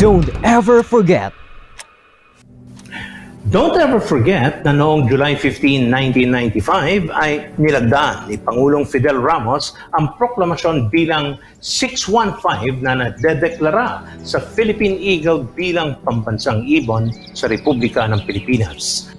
Don't ever forget Don't ever forget na noong July 15, 1995 ay nilagdaan ni Pangulong Fidel Ramos ang proklamasyon bilang 615 na nadedeklara sa Philippine Eagle bilang pambansang ibon sa Republika ng Pilipinas.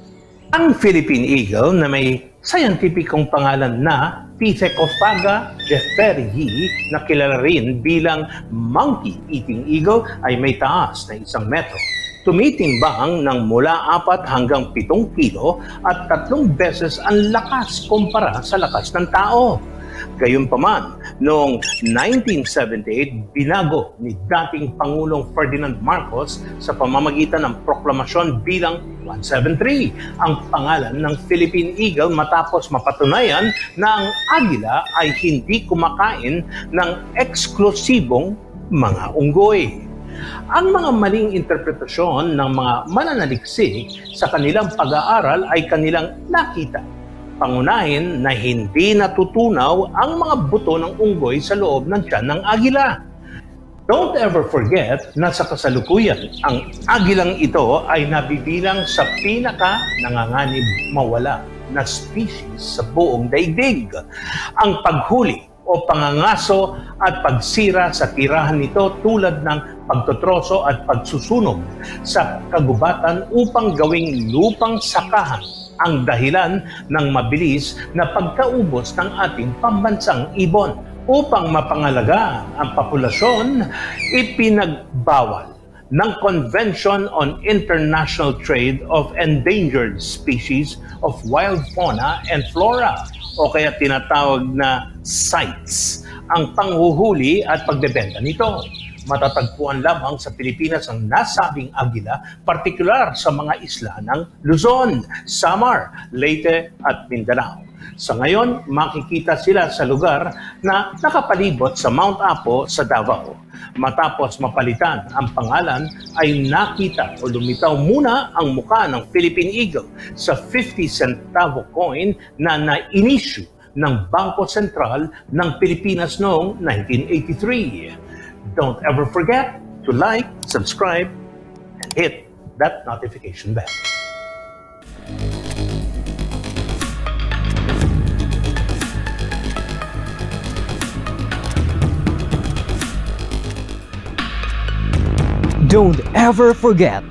Ang Philippine Eagle na may scientificong pangalan na Pithecofaga jeffreyi na kilala rin bilang monkey-eating eagle ay may taas na isang metro. Tumitimbang ng mula 4 hanggang 7 kilo at tatlong beses ang lakas kumpara sa lakas ng tao. Gayunpaman, noong 1978, binago ni dating Pangulong Ferdinand Marcos sa pamamagitan ng proklamasyon bilang 173 ang pangalan ng Philippine Eagle matapos mapatunayan na ang agila ay hindi kumakain ng eksklusibong mga unggoy. Ang mga maling interpretasyon ng mga mananaliksik sa kanilang pag-aaral ay kanilang nakita. Pangunahin na hindi natutunaw ang mga buto ng unggoy sa loob ng tiyan ng agila. Don't ever forget na sa kasalukuyan, ang agilang ito ay nabibilang sa pinaka nanganganib mawala na species sa buong daigdig. Ang paghuli o pangangaso at pagsira sa tirahan nito tulad ng pagtotroso at pagsusunog sa kagubatan upang gawing lupang sakahan ang dahilan ng mabilis na pagkaubos ng ating pambansang ibon. Upang mapangalaga ang populasyon, ipinagbawal ng Convention on International Trade of Endangered Species of Wild Fauna and Flora o kaya tinatawag na CITES ang panghuhuli at pagbebenta nito. Matatagpuan lamang sa Pilipinas ang nasabing agila, partikular sa mga isla ng Luzon, Samar, Leyte at Mindanao. Sa ngayon, makikita sila sa lugar na nakapalibot sa Mount Apo sa Davao. Matapos mapalitan ang pangalan, ay nakita o lumitaw muna ang muka ng Philippine Eagle sa 50 centavo coin na na-inisyu ng Bangko Sentral ng Pilipinas noong 1983. Don't ever forget to like, subscribe, and hit that notification bell. Don't ever forget